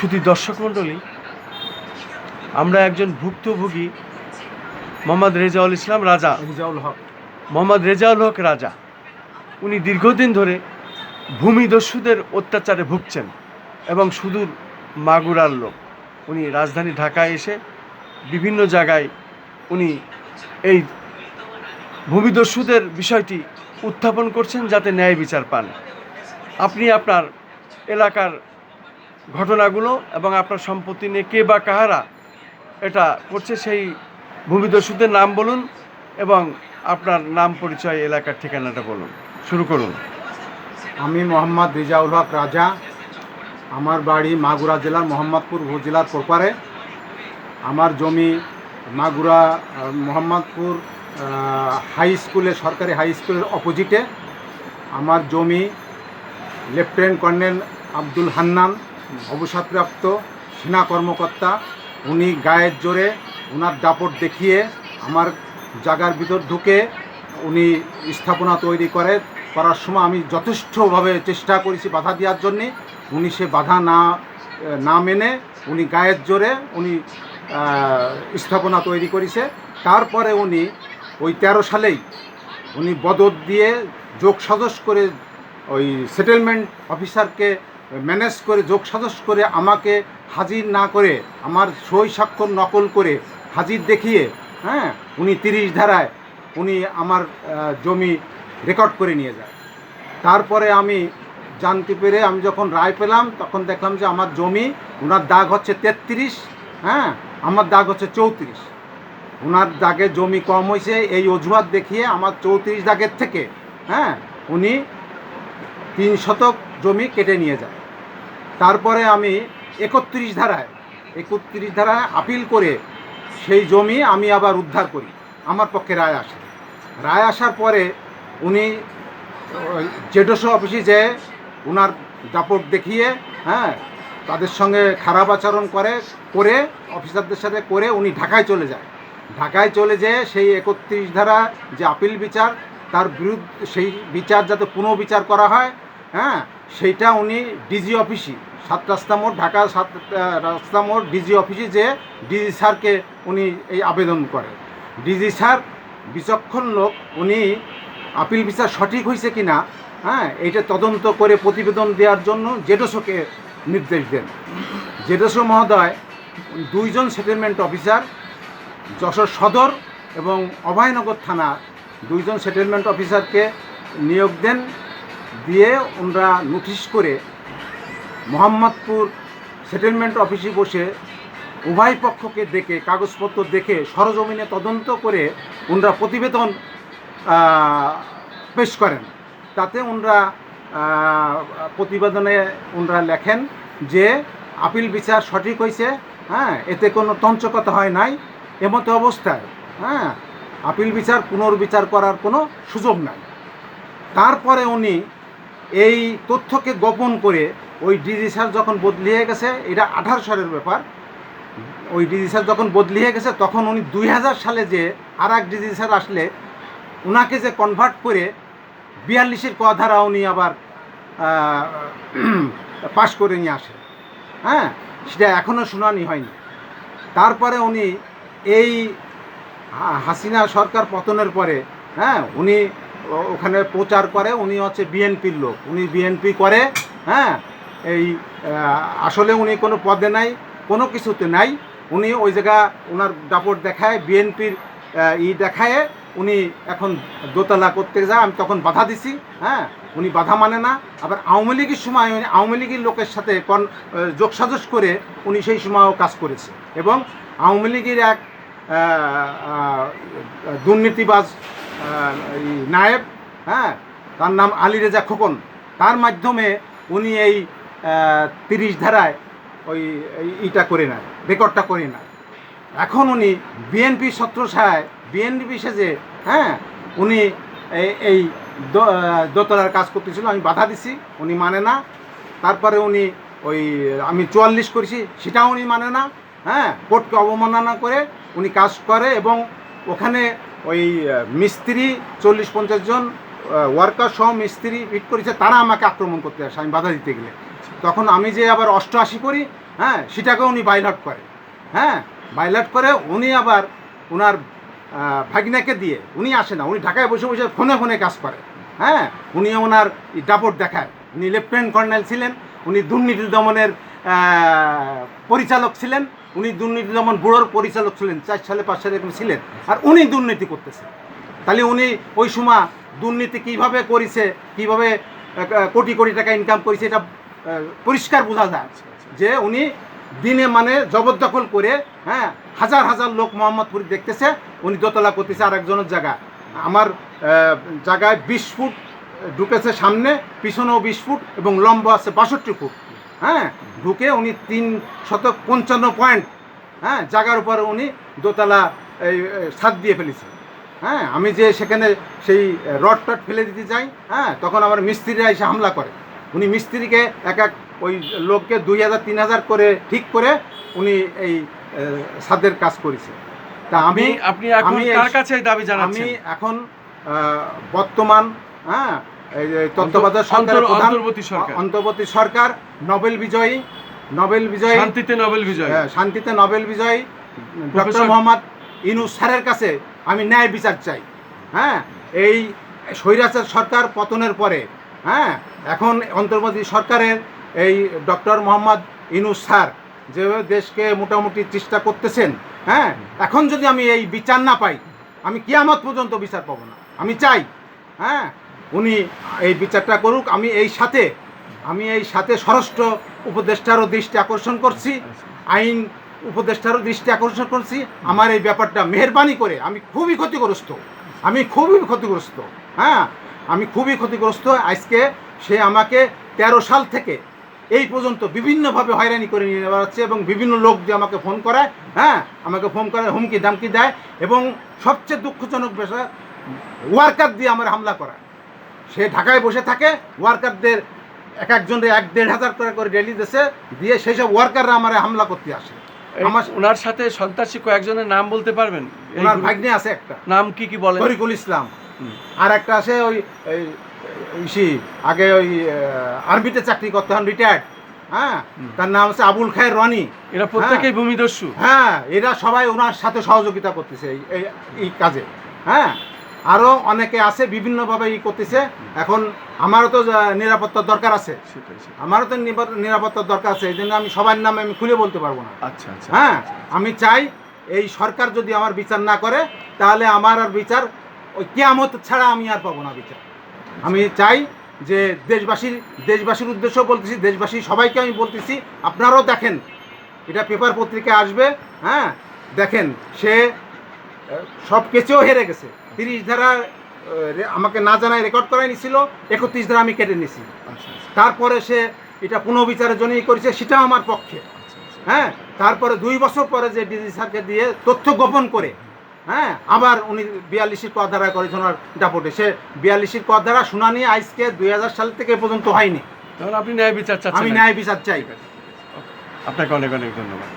শুধু দর্শক মণ্ডলী আমরা একজন ভুক্তভোগী মোহাম্মদ রেজাউল ইসলাম রাজা। রিজাউল হক। মোহাম্মদ রেজাউল হক রাজা। উনি দীর্ঘদিন ধরে ভূমিদস্যুদের অত্যাচারে ভুগছেন এবং সুদূর মাগুরার লোক। উনি রাজধানী ঢাকায় এসে বিভিন্ন জায়গায় উনি এই ভূমিদস্যুদের বিষয়টি উত্থাপন করছেন যাতে ন্যায় বিচার পান। আপনি আপনার এলাকার ঘটনাগুলো এবং আপনার সম্পত্তি নিয়ে কে বা কাহারা এটা করছে সেই ভূমিদস্যুদের নাম বলুন এবং আপনার নাম পরিচয়, এলাকার ঠিকানাটা বলুন। শুরু করুন। আমি মোহাম্মদ রিজাউল হক রাজা। আমার বাড়ি মাগুরা জেলার মোহাম্মদপুর উপজেলার প্রপারে আমার জমি মাগুরা মোহাম্মদপুর হাই স্কুলে সরকারি হাই স্কুলের অপোজিটে আমার জমি লেফটেন্যান্ট কর্নেল আব্দুল হান্নান অবসরপ্রাপ্ত সেনা কর্মকর্তা, উনি গায়ের জোরে ওনার দাপট দেখিয়ে আমার জায়গার ভিতর ঢুকে উনি স্থাপনা তৈরি করে, করার সময় আমি যথেষ্টভাবে চেষ্টা করেছি বাধা দেওয়ার জন্যে। উনি সে বাধা না না মেনে উনি গায়ের জোরে উনি স্থাপনা তৈরি করেছে। তারপরে উনি ওই তেরো সালেই উনি বদত দিয়ে যোগ সাজস করে ওই সেটেলমেন্ট অফিসারকে ম্যানেজ করে যোগ সাজস করে আমাকে হাজির না করে, আমার সই স্বাক্ষর নকল করে হাজির দেখিয়ে হ্যাঁ উনি তিরিশ ধারায় উনি আমার জমি রেকর্ড করে নিয়ে যায়। তারপরে আমি জানতে পেরে আমি যখন রায় পেলাম, তখন দেখলাম যে আমার জমি ওনার দাগ হচ্ছে তেত্রিশ হ্যাঁ আমার দাগ হচ্ছে চৌত্রিশ। ওনার দাগে জমি কম হয়েছে এই অজুহাত দেখিয়ে আমার চৌত্রিশ দাগের থেকে হ্যাঁ উনি তিন শতক জমি কেটে নিয়ে যায়। তারপরে আমি একত্রিশ ধারায় একত্রিশ ধারায় আপিল করে সেই জমি আমি আবার উদ্ধার করি। আমার পক্ষে রায় আসে রায় আসার পরে উনি জেডোসো অফিসে যেয়ে ওনার দাপট দেখিয়ে হ্যাঁ তাদের সঙ্গে খারাপ আচরণ করে করে অফিসারদের সাথে করে উনি ঢাকায় চলে যায়। ঢাকায় চলে যেয়ে সেই একত্রিশ ধারা যে আপিল বিচার, তার বিরুদ্ধে সেই বিচার যাতে পুনঃবিচার করা হয় হ্যাঁ সেইটা উনি ডিজি অফিসই সাত রাস্তা মোড়, ঢাকা সাত রাস্তা মোড় ডিজি অফিসে যে ডিজি স্যারকে উনি এই আবেদন করে। ডিজি স্যার বিচক্ষণ লোক, উনি আপিল বিচার সঠিক হয়েছে কি না হ্যাঁ এইটা তদন্ত করে প্রতিবেদন দেওয়ার জন্য জেডোসোকে নির্দেশ দেন। জেডোসো মহোদয় দুইজন সেটেলমেন্ট অফিসার, যশোর সদর এবং অভয়নগর থানা দুইজন সেটেলমেন্ট অফিসারকে নিয়োগ দেন। দিয়ে ওনারা নোটিশ করে মোহাম্মদপুর সেটেলমেন্ট অফিসে বসে উভয় পক্ষকে দেখে, কাগজপত্র দেখে, সরজমিনে তদন্ত করে ওনারা প্রতিবেদন পেশ করেন। তাতে ওনারা প্রতিবেদনে ওনারা লেখেন যে আপিল বিচার সঠিক হয়েছে হ্যাঁ এতে কোনো তঞ্চকতা হয় নাই, এমতো অবস্থায় হ্যাঁ আপিল বিচার পুনর্বিচার করার কোনো সুযোগ নাই। তারপরে উনি এই তথ্যকে গোপন করে ওই ডিজি স্যার যখন বদলি হয়ে গেছে, এটা আঠারো সালের ব্যাপার। ওই ডিজি স্যার যখন বদলি হয়ে গেছে, তখন উনি দুই হাজার সালে যে আর এক ডিজি স্যার আসলে ওনাকে যে কনভার্ট করে বিয়াল্লিশের ক ধারা উনি আবার পাশ করে নিয়ে আসে। হ্যাঁ সেটা এখনও শুনানি হয়নি। তারপরে উনি এই হাসিনা সরকার পতনের পরে হ্যাঁ উনি ওখানে প্রচার করে, উনি হচ্ছে বিএনপির লোক। উনি বিএনপি করে হ্যাঁ? এই আসলে উনি কোনো পদে নাই, কোনো কিছুতে নাই। উনি ওই জায়গা ওনার দাপট দেখায়, বিএনপির ই দেখায়, উনি এখন দোতলা করতে যায়, আমি তখন বাধা দিছি হ্যাঁ? উনি বাধা মানে না। আবার আওয়ামী লীগের সময় উনি আওয়ামী লীগের লোকের সাথে কন যোগসাজস করে উনি সেই সময়ও কাজ করেছে। এবং আওয়ামী লীগের এক দুর্নীতিবাজ নায়েব হ্যাঁ? তার নাম আলী রেজা খোকন। তার মাধ্যমে উনি এই তিরিশ ধারায় ওই ইটা করে নেয় রেকর্ডটা করে নেয় এখন উনি বিএনপি ছত্রছায় বিএনপি সেজে হ্যাঁ? উনি এই- দোতলার কাজ করতেছিল, আমি বাধা দিছি, উনি মানে না। তারপরে উনি ওই, আমি চুয়াল্লিশ করেছি, সেটাও উনি মানে না হ্যাঁ? কোর্টকে অবমাননা করে উনি কাজ করে এবং ওখানে ওই মিস্ত্রি চল্লিশ পঞ্চাশ জন ওয়ার্কার সহ মিস্ত্রি ফিট করেছে, তারা আমাকে আক্রমণ করতে আসে, আমি বাধা দিতে গেলে। তখন আমি যে আবার অষ্টআশি করি হ্যাঁ সেটাকে উনি বাইলট করে। হ্যাঁ বাইলট করে উনি আবার ওনার ভাগিনাকে দিয়ে, উনি আসে না, উনি ঢাকায় বসে বসে ফোনে ফোনে কাজ করে। হ্যাঁ উনি ওনার দাপট দেখায়। উনি লেফটেন্যান্ট কর্নেল ছিলেন, উনি দুর্নীতি দমনের পরিচালক ছিলেন উনি দুর্নীতি, যেমন ব্যুরোর পরিচালক ছিলেন, চার সালে, পাঁচ সালে এরকম ছিলেন, আর উনি দুর্নীতি করতেছে। তাহলে উনি ওই সময় দুর্নীতি কীভাবে করেছে, কীভাবে কোটি কোটি টাকা ইনকাম করেছে, এটা পরিষ্কার বোঝা যায় যে উনি দিনে মানে জবরদখল করে হ্যাঁ হাজার হাজার লোক মোহাম্মদপুর দেখতেছে, উনি দোতলা করতেছে আর একজনের জায়গা। আমার জায়গায় বিশ ফুট ঢুকেছে সামনে, পিছনেও বিশ ফুট এবং লম্বা আছে বাষট্টি ফুট। হ্যাঁ ঢুকে উনি তিন শতক পঞ্চান্ন পয়েন্ট হ্যাঁ জায়গার উপর উনি দোতলা এই ছাদ দিয়ে ফেলেছে। হ্যাঁ আমি যে সেখানে সেই রড টড ফেলে দিতে যাই হ্যাঁ তখন আমার মিস্ত্রিরা এসে হামলা করে। উনি মিস্ত্রিকে এক এক ওই লোককে দুই হাজার তিন হাজার করে ঠিক করে উনি এই ছাদের কাজ করেছে। তা আমি আপনি আমি কাছে দাবি আমি এখন বর্তমান হ্যাঁ তত্ত্বাবধায়ক অন্তর- অন্তর্বর্তী সরকার। অন্তর্বর্তী সরকার নোবেল বিজয়ী নোবেল বিজয়ী শান্তিতে নোবেল বিজয়। হ্যাঁ, শান্তিতে নোবেল বিজয়ী ডক্টর মোহাম্মদ ইনুস স্যারের কাছে আমি ন্যায় বিচার চাই। হ্যাঁ এই স্বৈরাচার সরকার পতনের পরে হ্যাঁ এখন অন্তর্বর্তী সরকারের এই ডক্টর মোহাম্মদ ইনুস স্যার যেভাবে দেশকে মোটামুটি চেষ্টা করতেছেন হ্যাঁ এখন যদি আমি এই বিচার না পাই আমি কিয়ামত পর্যন্ত বিচার পাবো না। আমি চাই হ্যাঁ উনি এই বিচারটা করুক, আমি এই সাথে, আমি এই সাথে স্বরাষ্ট্র উপদেষ্টারও দৃষ্টি আকর্ষণ করছি, আইন উপদেষ্টারও দৃষ্টি আকর্ষণ করছি। আমার এই ব্যাপারটা মেহরবানি করে আমি খুবই ক্ষতিগ্রস্ত, আমি খুবই ক্ষতিগ্রস্ত হ্যাঁ আমি খুবই ক্ষতিগ্রস্ত। আজকে সে আমাকে তেরো সাল থেকে এই পর্যন্ত বিভিন্নভাবে হয়রানি করে নিয়ে বেড়াচ্ছে এবং বিভিন্ন লোক দিয়ে আমাকে ফোন করায় হ্যাঁ আমাকে ফোন করে হুমকি দামকি দেয় এবং সবচেয়ে দুঃখজনক বিষয়, ওয়ার্কার দিয়ে আমার হামলা করায়। সে ঢাকায় বসে থাকে ওয়ার্কারদের এক একজনের এক দেড় হাজার করে করে ডেলি দেশে দিয়ে সেই সব ওয়ার্কাররা আমার হামলা করতে আসে। আমার ওনার সাথে সন্ত্রাসী কয়েকজনের নাম বলতে পারবেন? ওনার ভাগ্নে আছে একটা। নাম কি কি বলেন? তরিকুল ইসলাম। আর একটা আছে ওই ইসি আগে ওই আর্মিতে চাকরি করতে হন রিটায়ার্ড হ্যাঁ? তার নাম হচ্ছে আবুল খায়ের রনি। এরা প্রত্যেকেই ভূমিদস্যু। হ্যাঁ এরা সবাই ওনার সাথে সহযোগিতা করতেছে এই- এই কাজে। হ্যাঁ? আরও অনেকে আছে বিভিন্নভাবে ই করতেছে। এখন আমারও তো নিরাপত্তার দরকার আছে। আমারও তো নিরাপত্তা- নিরাপত্তার দরকার আছে এই জন্য আমি সবার নামে আমি খুলে বলতে পারব না। আচ্ছা আচ্ছা হ্যাঁ আমি চাই এই সরকার যদি আমার বিচার না করে তাহলে আমার আর বিচার ওই কেয়ামত ছাড়া আমি আর পাবো না বিচার। আমি চাই যে দেশবাসীর দেশবাসীর উদ্দেশ্য বলতেছি দেশবাসী সবাইকে আমি বলতেছি আপনারাও দেখেন। এটা পেপার পত্রিকায় আসবে হ্যাঁ দেখেন সে সব কেচেও হেরে গেছে। তিরিশ ধারা আমাকে না জানায় রেকর্ড করাই নিছিল একত্রিশ ধারা আমি কেটে নিছি। আচ্ছা আচ্ছা, তারপরে সে এটা পুনঃবিচারের জন্যই করেছে সেটাও আমার পক্ষে। আচ্ছা। হ্যাঁ তারপরে দুই বছর পরে যে ডিজি স্যারকে দিয়ে তথ্য গোপন করে হ্যাঁ আবার উনি বিয়াল্লিশের কর ধারা করেছেন ডাপটে। সে বিয়াল্লিশের কর ধারা শুনানি আজকে দুই হাজার সাল থেকে এ পর্যন্ত হয়নি। তখন আপনি ন্যায় বিচার চাচ্ছেন আমি ন্যায় বিচার চাই। আপনাকে অনেক অনেক ধন্যবাদ।